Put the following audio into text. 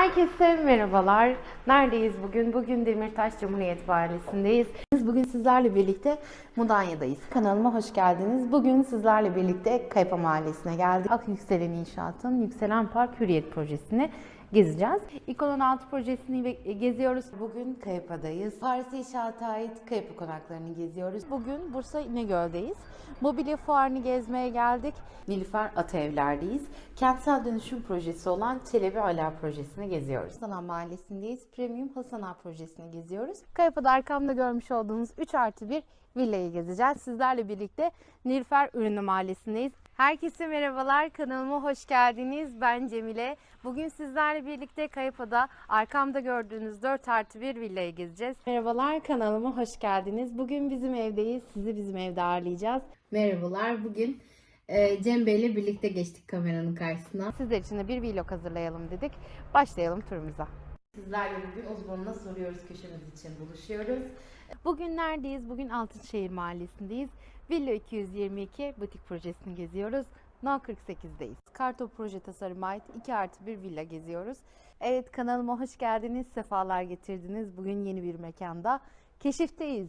Herkese merhabalar. Neredeyiz bugün? Bugün Demirtaş Cumhuriyet Mahallesi'ndeyiz. Bugün sizlerle birlikte Mudanya'dayız. Kanalıma hoş geldiniz. Bugün sizlerle birlikte Kaypa Mahallesi'ne geldik. Ak Yükselen İnşaat'ın Yükselen Park Hürriyet Projesi'ni gezeceğiz. İlk 16 projesini ve- geziyoruz. Bugün Kaypa'dayız. Paris İnşaat'a ait Kaypa konaklarını geziyoruz. Bugün Bursa İnegöl'deyiz. Mobilya fuarını gezmeye geldik. Nilüfer Ataevler'deyiz. Kentsel dönüşüm projesi olan Çelebi Ala projesini geziyoruz. Hasan Mahallesi'ndeyiz. Premium Hasan Ağa projesini geziyoruz. Kayapa'da arkamda görmüş olduğunuz 3 artı 1 villayı gezeceğiz. Sizlerle birlikte Nilüfer Ürünü Mahallesi'ndeyiz. Herkese merhabalar. Kanalıma hoş geldiniz. Ben Cemile. Bugün sizlerle birlikte Kayapa'da arkamda gördüğünüz 4 artı 1 villayı gezeceğiz. Merhabalar kanalıma hoş geldiniz. Bugün bizim evdeyiz. Sizi bizim evde ağırlayacağız. Merhabalar. Bugün e, Cem Bey ile birlikte geçtik kameranın karşısına. Sizler için de bir vlog hazırlayalım dedik. Başlayalım turumuza. Sizlerle bugün uzmanına soruyoruz köşemiz için buluşuyoruz. Bugün neredeyiz? Bugün Altınşehir Mahallesi'ndeyiz. Villa 222 butik projesini geziyoruz. No 48'deyiz. Kartop proje tasarıma ait 2 artı 1 villa geziyoruz. Evet kanalıma hoş geldiniz. Sefalar getirdiniz. Bugün yeni bir mekanda. Keşifteyiz.